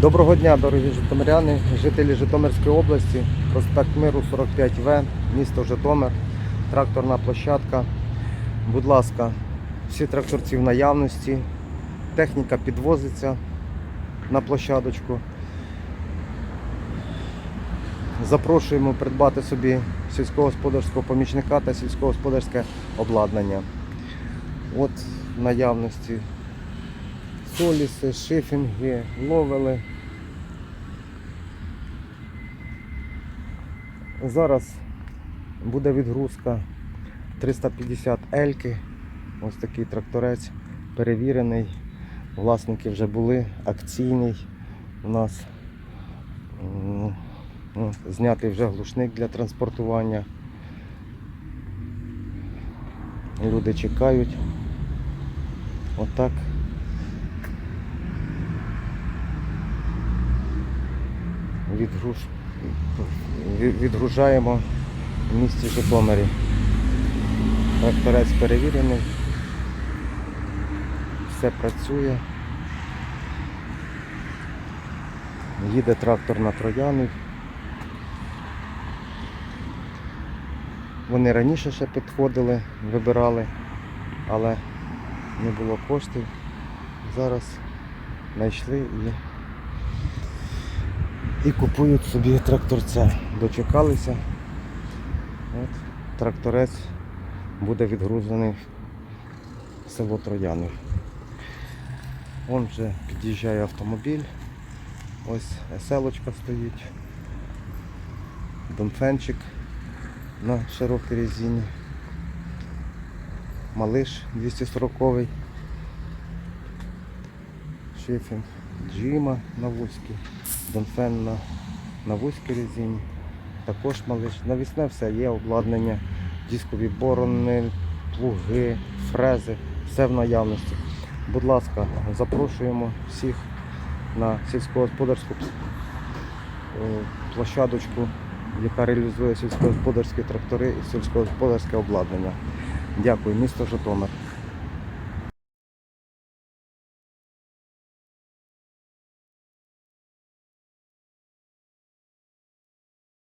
Доброго дня, дорогі житомиряни, жителі Житомирської області, проспект Миру 45В, місто Житомир, тракторна площадка. Будь ласка, всі тракторці в наявності, техніка підвозиться на площадочку. Запрошуємо придбати собі сільськогосподарського помічника та сільськогосподарське обладнання. От в наявності соліси, шифінги, ловели. Зараз буде відгрузка 350 Ельки. Ось такий тракторець перевірений. Власники вже були, акційний у нас. Ну, Знятий вже глушник для транспортування. Люди чекають. Отак. Відгруж... Відгружаємо в місті Житомирі. Тракторець перевірений. Все працює. Їде трактор на трояний. Вони раніше ще підходили, вибирали, але не було коштів. Зараз знайшли і, і купують собі тракторця. Дочекалися. От, тракторець буде відгрузений в село Трояни. Вон вже під'їжджає автомобіль. Ось еселочка стоїть. Домфенчик на широкій резині. Малиш 240 Шифінг Джима на вузькій, Донфен на, на вузькій резині. Також малиш. Навісне все є обладнання, дискові борони, плуги, фрези, все в наявності. Будь ласка, запрошуємо всіх на сільськогосподарську е, площадочку, яка реалізує сільськогосподарські трактори і сільськогосподарське обладнання. Дякую, місто Житомир.